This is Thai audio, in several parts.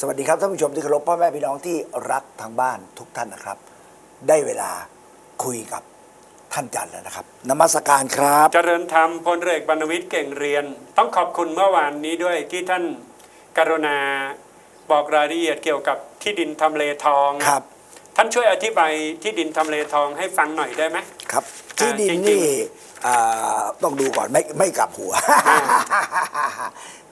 สวัสดีครับท่านผู้ชมที่เคารพพ่อแม่พี่น้องที่รักทางบ้านทุกท่านนะครับ ได้เวลาคุยกับท่านจันทร์แล้วนะครับนมัสการครับ เจริญธรรมพลเรือเอกบรรณวิทย์เก่งเรียน ต้องขอบคุณเมื่อวานนี้ด้วยที่ท่านกรุณาบอกรายละเอียดเกี่ยวกับที่ดินทำเลทอง ครับ ท่านช่วยอธิบายที่ดินทำเลทองให้ฟังหน่อยได้ไหม ครับ ที่ดินจริงๆนี่อ่าต้องดูก่อนไม่ไม่กลับหัว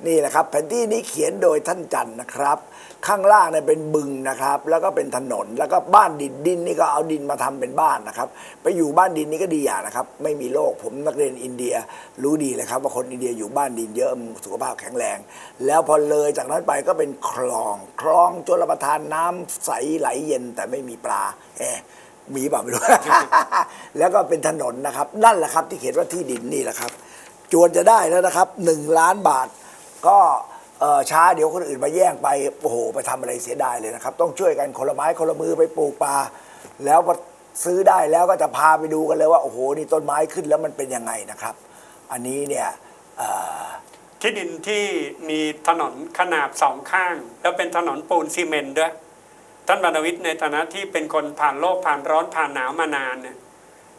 นี่แหละครับแผนที่นี้เขียนโดยท่านจันทร์นะครับ ข้างล่างเนี่ยเป็นบึงนะครับ แล้วก็เป็นถนนแล้วก็บ้านดินดินนี่ก็เอาดินมาทำเป็นบ้านนะครับ ไปอยู่บ้านดินนี่ก็ดีอย่างนะครับ ไม่มีโรคผมนักเรียนอินเดียรู้ดีเลยครับ ว่าคนอินเดียอยู่บ้านดินเยอะสุขภาพแข็งแรง แล้วพอเลยจากนั้นไปก็เป็นคลอง คลองจนประทานน้ำใสไหลเย็นแต่ไม่มีปลาแห มีเปล่าไม่รู้ แล้วก็เป็นถนนนะครับ นั่นแหละครับที่เขียนว่าที่ดินนี่แหละครับ จวนจะได้แล้วนะครับหนึ่งล้านบาท ก็เอ่อช้าเดี๋ยวคนอื่นมาแย่งไปโอ้โหไปทำอะไรเสียดายเลยนะครับ ต้องช่วยกันคนละไม้คนละมือไปปลูกปลาแล้วพอซื้อได้แล้วก็จะพาไปดูกันเลยว่าโอ้โหนี่ต้นไม้ขึ้นแล้วมันเป็นยังไงนะครับ อันนี้เนี่ยเอ่อ ที่ดินที่มีถนนขนาบสองข้าง แล้วเป็นถนนปูนซีเมนต์ด้วย ท่านบรรณวิทย์ในฐานะที่เป็นคนผ่านโลกผ่านร้อนผ่านหนาวมานานเนี่ย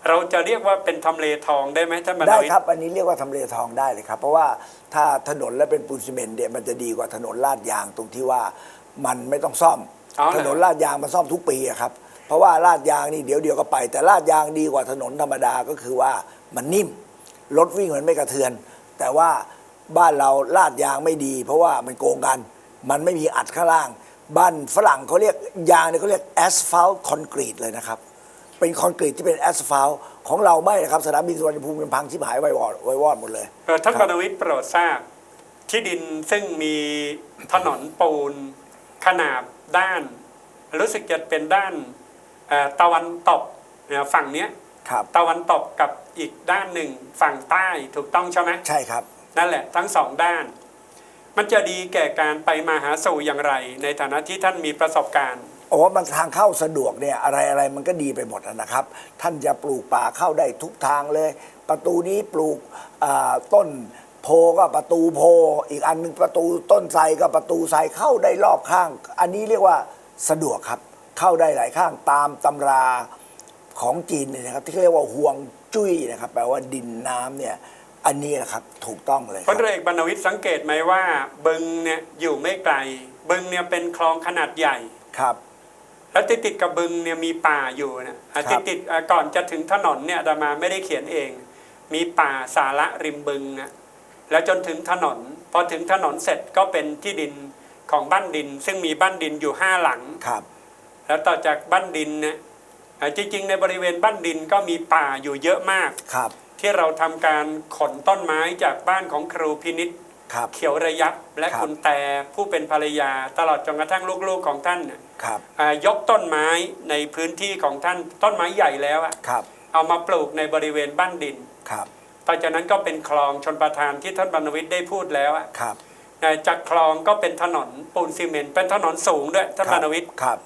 เราจะเรียกว่าเป็นทำเลทองได้ไหมท่านบรรณได้วิทครับย์อันนี้เรียกว่าทำเลทองได้เลยครับ เพราะว่าถ้าถนนและเป็นปูนซีเมนต์เนี่ยมันจะดีกว่าถนนลาดยางตรงที่ว่ามันไม่ต้องซ่อม อ๋อเหรอ ถนนลาดยางมันซ่อมทุกปีอะครับ เพราะว่าลาดยางนี่เดี๋ยวเดียวก็ไป แต่ลาดยางดีกว่าถนนธรรมดาก็คือว่ามันนิ่มรถวิ่งมันไม่กระเทือน แต่ว่าบ้านเราลาดยางไม่ดี เพราะว่ามันโกงกัน มันไม่มีอัดข้างล่าง บ้านฝรั่งเขาเรียกยางเนี่ยเขาเรียกแอสฟัลต์คอนกรีตเลยนะครับ เป็นคอนกรีตที่เป็นแอสฟัลต์ของเราไม่นะครับสนามบินสุวรรณภูมิเป็นพังชิบหายไวายวอดไวายวอดหมดเลยเอ่อท่านคบรัรบรณวิทย์โปรดทราบ ที่ดินซึ่งมีถนนปูน ขนาบด้าน รู้สึกจะเป็นด้านเอ่อตะวันตกเอ่อฝั่งเนี้ย ครับ ตะวันตกกับอีกด้านหนึ่งฝั่งใต้ถูกต้องใช่ไหมใช่ครับ นั่นแหละทั้งสองด้าน มันจะดีแก่การไปมาหาสู่อย่างไร ในฐานะที่ท่านมีประสบการณ์ โอ้มันทางเข้าสะดวกเนี่ยอะไรอะไรมันก็ดีไปหมดนะครับ ท่านจะปลูกป่าเข้าได้ทุกทางเลย ประตูนี้ปลูกต้นโพก็ประตูโพ อีกอันหนึงประตูต้นไทรก็ประตูไทรเข้าได้รอบข้าง อันนี้เรียกว่าสะดวกครับ เข้าได้หลายข้างตามตำราของจีนนะครับที่เรียกว่าห่วงจุ้ยนะครับแปลว่าดินน้ำเนี่ย อันนี้แหละครับถูกต้องเลยคพรัลบเรือเอกบรรณวิทย์สังเกตไหมว่า บึงเนี่ยอยู่ไม่ไกล บึงเนี่ยเป็นคลองขนาดใหญ่ ครับ แล้วติดติดๆกับบึงเนี่ยมีป่าอยู่นะอะครัติบดติดๆอะก่อนจะถึงถนนเนี่ยอาตมาไม่ได้เขียนเอง มีป่าสาระริมบึงนะแล้วจนถึงถนน พอถึงถนนเสร็จก็เป็นที่ดินของบ้านดิน ซึ่งมีบ้านดินอยู่ห้าหลัง ครับ แล้วต่อจากบ้านดินเนี่ยอะจริงๆ ในบริเวณบ้านดินก็มีป่าอยู่เยอะมาก ครับ ที่เราทำการขนต้นไม้จากบ้านของครูพินิษครับ เขียวระยับและครับ คุณแต่ผู้เป็นภรรยา ตลอดจนกระทั่งลูกๆของท่านเนี่ยครับอ่ายกต้นไม้ในพื้นที่ของท่านต้นไม้ใหญ่แล้วอะครับเอามาปลูกในบริเวณบ้านดินครับต่อจากนั้นก็เป็นคลองชนประทานที่ท่านบรรณวิทย์ได้พูดแล้วอะครับอ่าจากคลองก็เป็นถนนปูนซีเมนต์เป็นถนนสูงด้วยท่านบรรณวิทย์ครับ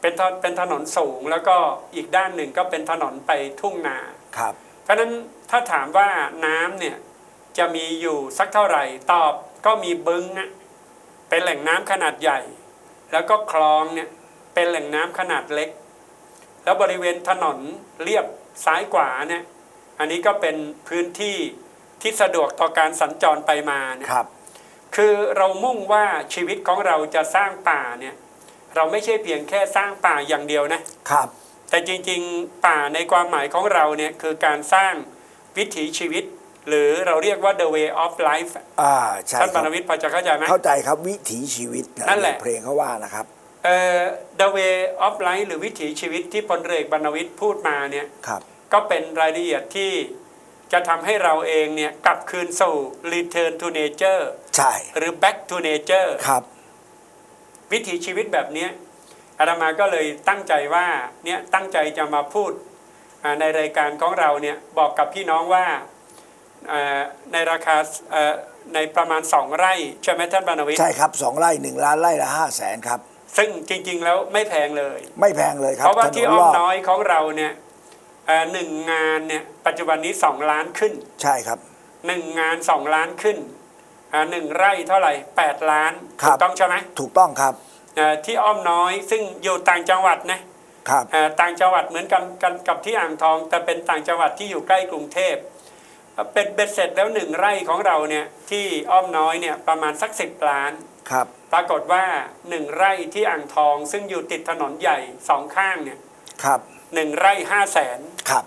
เป็นถเป็นถนนสูงแล้วก็อีกด้านหนึ่งก็เป็นถนนไปทุ่งนา ครับ เพราะฉะนั้น ถ้าถามว่าน้ำเนี่ยจะมีอยู่สักเท่าไหร่ตอบก็มีบึงอะเป็นแหล่งน้ำขนาดใหญ่ แล้วก็คลองเนี่ยเป็นแหล่งน้ำขนาดเล็ก แล้วบริเวณถนนเรียบซ้ายขวาเนี่ยอันนี้ก็เป็นพื้นที่ที่สะดวกต่อการสัญจรไปมาเนี่ยครับ คือเรามุ่งว่าชีวิตของเราจะสร้างป่าเนี่ยเราไม่ใช่เพียงแค่สร้างป่าอย่างเดียวนะครับ แต่จริงๆ ป่าในความหมายของเราเนี่ยคือการสร้าง วิถีชีวิต หรือเราเรียกว่า the way of life อ่าใช่ท่านคปรับรวิทย์พอจะเข้าใจไหม เข้าใจครับวิถีชีวิตนั่นแหละ เพลงเขาว่านะครับเอ่อ the way of life หรือวิถีชีวิตที่พลเรือเอกบรรณวิทย์พูดมาเนี่ยครับ ก็เป็นรายละเอียดที่จะทำให้เราเองเนี่ยกลับคืนสู่ return to nature ใช่หรือ back to nature ครับ วิถีชีวิตแบบเนี้ยอาตมาก็เลยตั้งใจว่าเนี่ยตั้งใจจะมาพูดอ่า ในรายการของเราเนี่ยบอกกับพี่น้องว่าอ่าในราคาเอ่อในประมาณสองไร่ใช่ไหมท่านบรรณวิทย์ใช่ครับสองไร่หนึ่งล้านไร่ละห้าแสนครับ ซึ่งจริงๆแล้วไม่แพงเลย ไม่แพงเลยครับ เพราะว่าถนที่นอ้อรมอบน้อยของเราเนี่ยเอ่อหนึ่งงานเนี่ยปัจจุบันนี้สองล้านขึ้น ใช่ครับหนึ่งงานสองล้านขึ้นอ่าหนึ่งไร่เท่าไหร่แปดล้านครับถูกต้องใช่ไหมถูกต้องครับเอ่อที่อ้อมน้อยซึ่งอยู่ต่างจังหวัดนะ ครับเอ่อต่างจังหวัดเหมือนกันกันกับที่อ่างทอง แต่เป็นต่างจังหวัดที่อยู่ใกล้กรุงเทพเอ่อเป็นเบ็ดเสร็จแล้วหนึ่งไร่ของเราเนี่ยที่อ้อมน้อยเนี่ยประมาณสักสิบล้านครับ ปรากฏว่าหนึ่งไร่ที่อ่างทองซึ่งอยู่ติดถนนใหญ่สองข้างเนี่ยครับหนึ่งไร่ห้าแสนครับ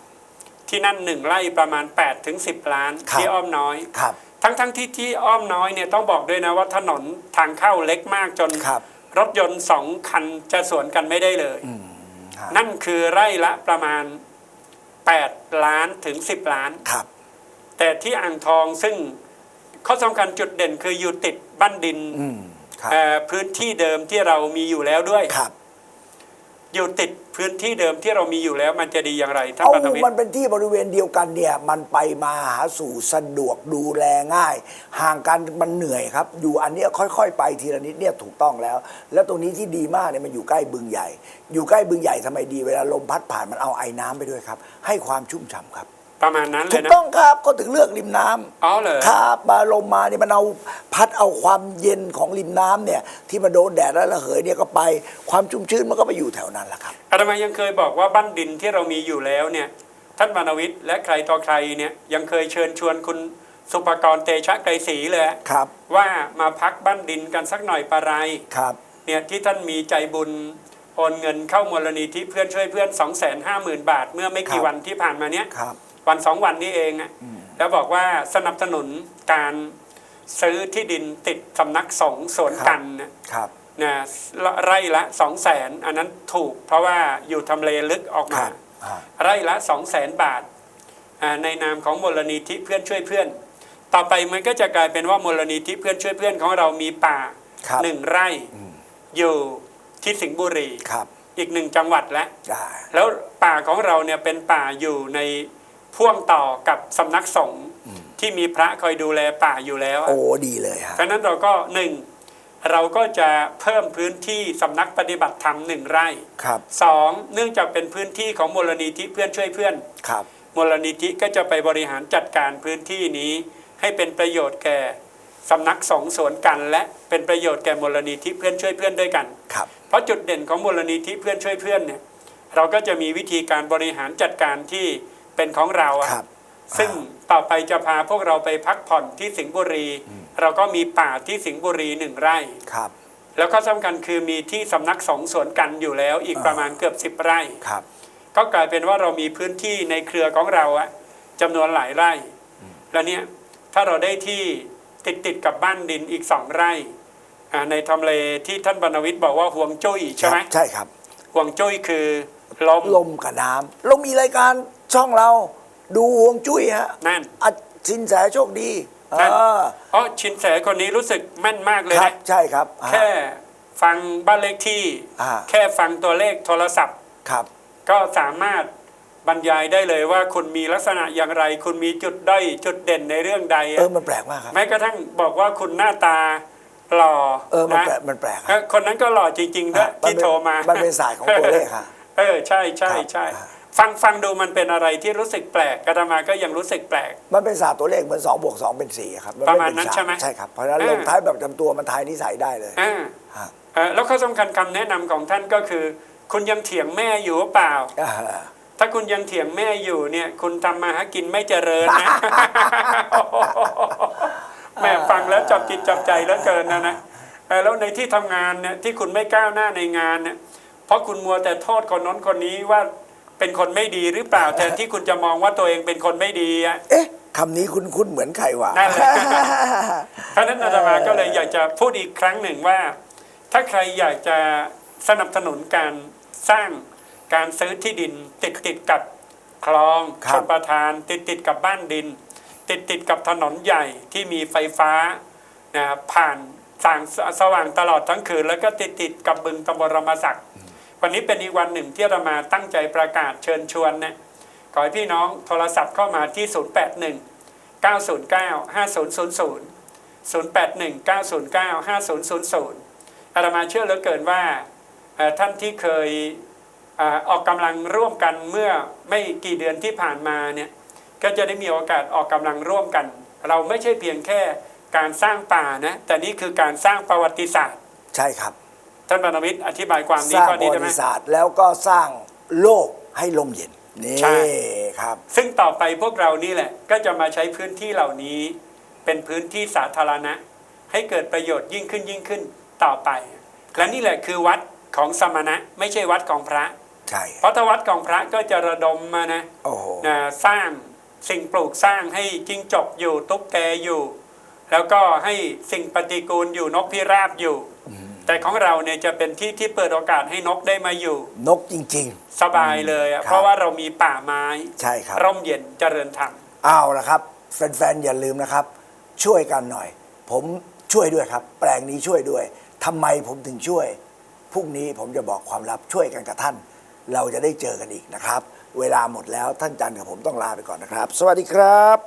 ที่นั่นหนึ่งไร่ประมาณ8ปดถึงสิล้านครับที่อ้อมน้อยครับทั้งทั้งที่ที่อ้อมน้อยเนี่ยต้องบอกด้วยนะว่าถนนทางเข้าเล็กมากจนครับรถยนต์สองคันจะสวนกันไม่ได้เลยอืมฮะ นั่นคือไร่ละประมาณ 8 ล้านถึง 10 ล้าน ครับ แต่ที่อ่างทองซึ่งข้อสำคัญจุดเด่นคืออยู่ติดบ้านดินอืมครับเอ่อพื้นที่เดิมที่เรามีอยู่แล้วด้วยครับ อยู่ติดพื้นที่เดิมที่เรามีอยู่แล้วมันจะดีอย่างไรท่านเอาปัทวิทมันย์เป็นที่บริเวณเดียวกันเนี่ยมันไปมาหาสู่สะดวกดูแลง่าย ห่างกันมันเหนื่อยครับ อยู่อันเนี้ยค่อย ๆ ไปทีละนิดเนี่ยถูกต้องแล้ว แล้วตรงนี้ที่ดีมากเนี่ยมันอยู่ใกล้บึงใหญ่ อยู่ใกล้บึงใหญ่ทำไมดีเวลาลมพัดผ่านมันเอาไอ้น้ำไปด้วยครับ ให้ความชุ่มฉ่ำครับ ประมาณนั้นเลถูยกนะ ต้องครับก็ถึงเลือกริมน้ำอ๋อเหรอ ครับมาลมมาเนี่ยมันเอาพัดเอาความเย็นของริมน้ำเนี่ย ที่มันโดนแดดแล้วระเหยเนี่ยก็ไปความชุ่มชื้นมันก็ไปอยู่แถวนั้นแหละครับ อาตมายังเคยบอกว่าบ้านดินที่เรามีอยู่แล้วเนี่ยท่านมานวิทย์และใครต่อใครเนี่ยยังเคยเชิญชวนคุณสุภกรเตชะไกรศรีเลย ครับว่ามาพักบ้านดินกันสักหน่อยปะไรครับ เนี่ยที่ท่านมีใจบุญโอนเงินเข้ามูลนิธิเพื่อนช่วยเพื่อน 2 5 0 0 0 0 บาท เมื่อไม่กี่วันที่ผ่านมาเนี้ยครับ วันสองวันนี้เองอะแล้วบอกว่าสนับสนุนการซื้อที่ดินติดสำนักสงฆ์สวนกันเนี่ยครับนะไร่ละสองแสนอันนั้นถูกเพราะว่าอยู่ทำเลลึกออกคมารับอ่าไร่ละสองแสนบาทอ่าในนามของมูลนิธิเพื่อนช่วยเพื่อน ต่อไปมันก็จะกลายเป็นว่ามูลนิธิเพื่อนช่วยเพื่อนของเรามีป่าครับหนึ่งไร่อยู่ที่สิงห์บุรีครับอีกหนึ่งจังหวัดแล้วได้แล้วป่าของเราเนี่ยเป็นป่าอยู่ใน พ่วงต่อกับสำนักสงฆ์ที่มีพระคอยดูแลป่าอยู่แล้วอะโอ้ดีเลยฮะเพราะฉะนั้นเราก็หนึ่งเราก็จะเพิ่มพื้นที่สำนักปฏิบัติธรรมหนึ่งไร่ครับสองเนื่องจากเป็นพื้นที่ของมูลนิธิเพื่อนช่วยเพื่อนครับมูลนิธิก็จะไปบริหารจัดการพื้นที่นี้ ให้เป็นประโยชน์แก่สำนักสงฆ์สวนกันและเป็นประโยชน์แก่มูลนิธิเพื่อนช่วยเพื่อนด้วยกันครับเพราะจุดเด่นของมูลนิธิเพื่อนช่วยเพื่อนเนี่ยเราก็จะมีวิธีการบริหารจัดการที่ เป็นของเราอะครับ ซึ่งต่อไปจะพาพวกเราไปพักผ่อนที่สิงห์บุรี เราก็มีป่าที่สิงห์บุรีหนึ่งไร่ ครับ แล้วก็สำคัญคือมีที่สำนักสงฆ์สวนกันอยู่แล้วอีกประมาณเกือบสิบไร่ ครับ ก็กลายเป็นว่าเรามีพื้นที่ในเครือของเราอะจำนวนหลายไร่ แล้วเนี่ยถ้าเราได้ที่ติดติดๆกับบ้านดินอีกสองไร่อ่าในทำเลที่ท่านบรรณวิทย์บอกว่าห่วงจุ้ยใช่ไหมใช่ครับห่วงจุ้ยคือลมลมกับน้ำเรามีรายการ ช่องเราดูฮวงจุ้ยฮะนั่น อะสินแสโชคดีเอนั่นอเพราะชินแสคนนี้รู้สึกแม่นมากเลยครับนะ ใช่ครับอ่า แค่ฟังบ้านเลขที่ อ่า แค่ฟังตัวเลขโทรศัพท์ ครับ ก็สามารถบรรยายได้เลยว่าคุณมีลักษณะอย่างไร คุณมีจุดด้อยจุดเด่นในเรื่องใดเออมันแปลกมากครับ แม้กระทั่งบอกว่าคุณหน้าตาหล่อเออมันนะแปลกมันแปลกคเอรับอคนนั้นก็หล่อจริงๆด้วยมันที่เป็นโทรมา มันเป็นศาสตร์ของตัวเลขฮะ เออใช่ใช่ครับใช่ อ่า ฟังฟังดูมันเป็นอะไรที่รู้สึกแปลกกระมาก็ยังรู้สึกแปลก มันเป็นศาสตร์ตัวเลขเหมือนสองบวกสองเป็นสี่ครับประมาณไเป็นั้นสใช่ไหมใช่ครับเพราะฉะนั้นเออลงท้ายแบบจำตัวมันทายนิสัยได้เลยอ่าฮะเออแล้วข้อสำคัญคำแนะนำของท่านก็คือ คุณยังเถียงแม่อยู่หรือเปล่าอ่าถ้าคุณยังเถียงแม่อยู่เนี่ย คุณทำมาหากินไม่เจริญนะแม่ฟังแล้วจับจิตจับใจแล้วเกินนะนะเออแล้วในที่ทำงานเนี่ยที่คุณไม่ก้าวหน้าในงานเนี่ยเพราะคุณมัวแต่โทษคนน้นคนนี้ว่า เป็นคนไม่ดีหรือเปล่าแทนที่คุณจะมองว่าตัวเองเป็นคนไม่ดีอะเอ๊ะคำนี้คุณคุณเหมือนใครวะนั่นแหละเพราะฉะนั้นอาตมาก็เลยอยากจะพูดอีกครั้งหนึ่งว่า ถ้าใครอยากจะสนับสนุนการสร้างการซื้อที่ดิน ติดติดกับคลองครัชบนประทาน ติดติดกับบ้านดิน ติดติดกับถนนใหญ่ที่มีไฟฟ้านะผ่านสางสว่างตลอดทั้งคืน แล้วก็ติดติดกับบึงตำบลรมศักดิ์ วันนี้เป็นอีกวันหนึ่งที่เรามาตั้งใจประกาศเชิญชวนเนี่ยขอให้พี่น้องโทรศัพท์เข้ามาที่ 081 909 5000 081 909 5000อาตมาเชื่อเหลือเกินว่าท่านที่เคยออกกำลังร่วมกันเมื่อไม่กี่เดือนที่ผ่านมาเนี่ยก็จะได้มีโอกาสออกกำลังร่วมกัน เราไม่ใช่เพียงแค่การสร้างป่านะแต่นี่คือการสร้างประวัติศาสตร์ ใช่ครับ ท่านบรรณวิทย์อธิบายความสนี้ร้างข้อปนี้ระได้วัไหม ติศาสตร์แล้วก็สร้างโลกให้ลมเย็นนี่ใช่ ครับ ซึ่งต่อไปพวกเรานี่แหละ ก็จะมาใช้พื้นที่เหล่านี้ เป็นพื้นที่สาธารณะ ให้เกิดประโยชน์ยิ่งขึ้นยิ่งขึ้นต่อไป และนี่แหละคือวัดของสมณะ ไม่ใช่วัดของพระ ใช่เพราะถ้าวัดของพระก็จะระดมมานะโอ้โหนะสร้างสิ่งปลูกสร้างให้จิ้งจกอยู่ตุ๊กแกอยู่ แล้วก็ให้สิ่งปฏิกูลอยู่นกพิราบอยู่ แต่ของเราเนี่ยจะเป็นที่ที่เปิดโอกาสให้นกได้มาอยู่ นกจริง สบายเลยอะครับ เพราะว่าเรามีป่าไม้ๆ ใช่ครับ ร่มเย็นเจริญธรรม เอาละครับ แฟน ๆ อย่าลืมนะครับ ช่วยกันหน่อย ผมช่วยด้วยครับ แปลงนี้ช่วยด้วยทำไมผมถึงช่วยพรุ่งนี้ผมจะบอกความลับช่วยกันกับท่าน เราจะได้เจอกันอีกนะครับ เวลาหมดแล้วท่านจันทร์กับผมต้องลาไปก่อนนะครับ สวัสดีครับ